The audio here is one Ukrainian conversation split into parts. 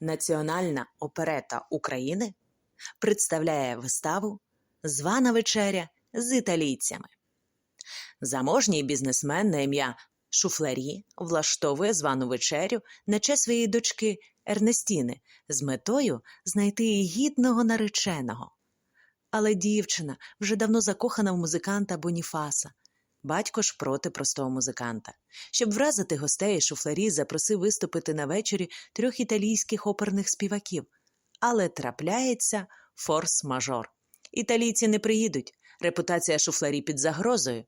Національна оперета України представляє виставу Звана вечеря з італійцями. Заможній бізнесмен на ім'я Шуфлері влаштовує звану вечерю на честь своєї дочки Ернестіни з метою знайти їй гідного нареченого. Але дівчина вже давно закохана в музиканта Боніфаса. Батько ж проти простого музиканта. Щоб вразити гостей, Шуфлері запросив виступити на вечорі трьох італійських оперних співаків. Але трапляється форс-мажор. Італійці не приїдуть, репутація Шуфлері під загрозою.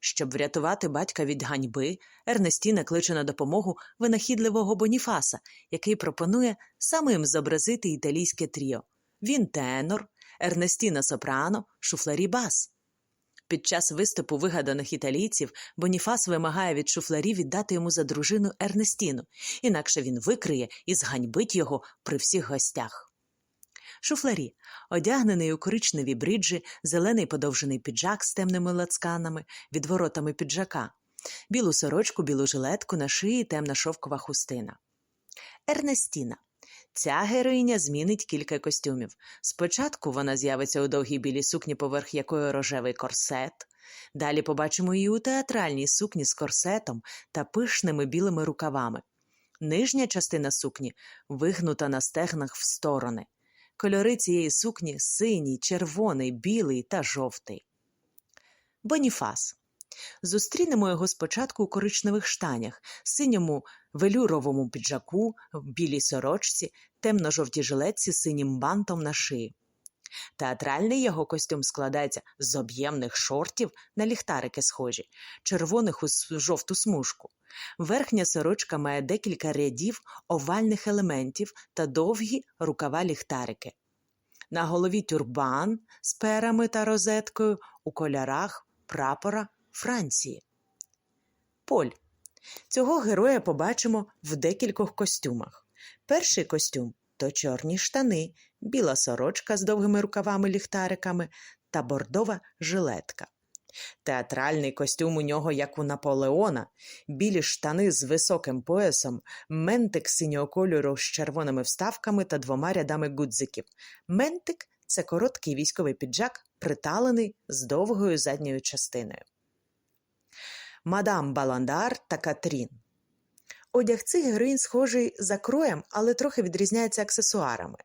Щоб врятувати батька від ганьби, Ернестіна кличе на допомогу винахідливого Боніфаса, який пропонує самим зобразити італійське тріо. Він тенор, Ернестіна сопрано, Шуфлері бас. Під час виступу вигаданих італійців Боніфас вимагає від шуфларі віддати йому за дружину Ернестіну, інакше він викриє і зганьбить його при всіх гостях. Шуфларі, одягнений у коричневі бриджі, зелений подовжений піджак з темними лацканами, відворотами піджака, білу сорочку, білу жилетку на шиї темна шовкова хустина. Ернестіна. Ця героїня змінить кілька костюмів. Спочатку вона з'явиться у довгій білій сукні, поверх якої рожевий корсет. Далі побачимо її у театральній сукні з корсетом та пишними білими рукавами. Нижня частина сукні вигнута на стегнах в сторони. Кольори цієї сукні синій, червоний, білий та жовтий. Боніфас. Зустрінемо його спочатку у коричневих штанях, синьому велюровому піджаку, білій сорочці, темно-жовтій жилетці з синім бантом на шиї. Театральний його костюм складається з об'ємних шортів на ліхтарики схожі, червоних у жовту смужку. Верхня сорочка має декілька рядів овальних елементів та довгі рукава ліхтарики. На голові тюрбан з перами та розеткою у кольорах прапора Франції. Поль. Цього героя побачимо в декількох костюмах. Перший костюм то чорні штани, біла сорочка з довгими рукавами-ліхтариками та бордова жилетка. Театральний костюм у нього, як у Наполеона, білі штани з високим поясом, ментик синього кольору з червоними вставками та двома рядами гудзиків. Ментик це короткий військовий піджак, приталений з довгою задньою частиною. Мадам Баландар та Катрін. Одяг цих героїн схожий за кроєм, але трохи відрізняється аксесуарами.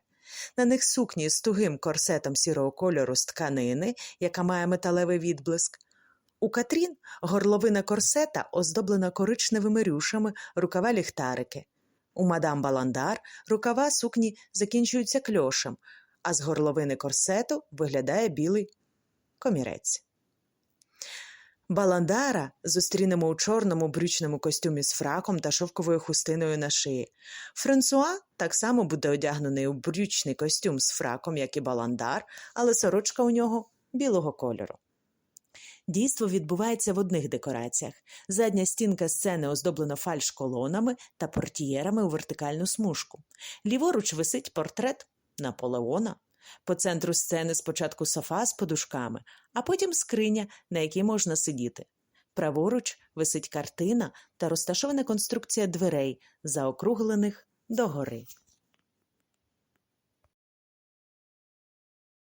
На них сукні з тугим корсетом сірого кольору з тканини, яка має металевий відблиск. У Катрін горловина корсета оздоблена коричневими рюшами, рукава ліхтарики. У мадам Баландар рукава сукні закінчуються кльошем, а з горловини корсету виглядає білий комірець. Баландара зустрінемо у чорному брючному костюмі з фраком та шовковою хустиною на шиї. Франсуа так само буде одягнений у брючний костюм з фраком, як і Баландар, але сорочка у нього білого кольору. Дійство відбувається в одних декораціях. Задня стінка сцени оздоблена фальш-колонами та портієрами у вертикальну смужку. Ліворуч висить портрет Наполеона. По центру сцени спочатку софа з подушками, а потім скриня, на якій можна сидіти. Праворуч висить картина та розташована конструкція дверей, заокруглених догори.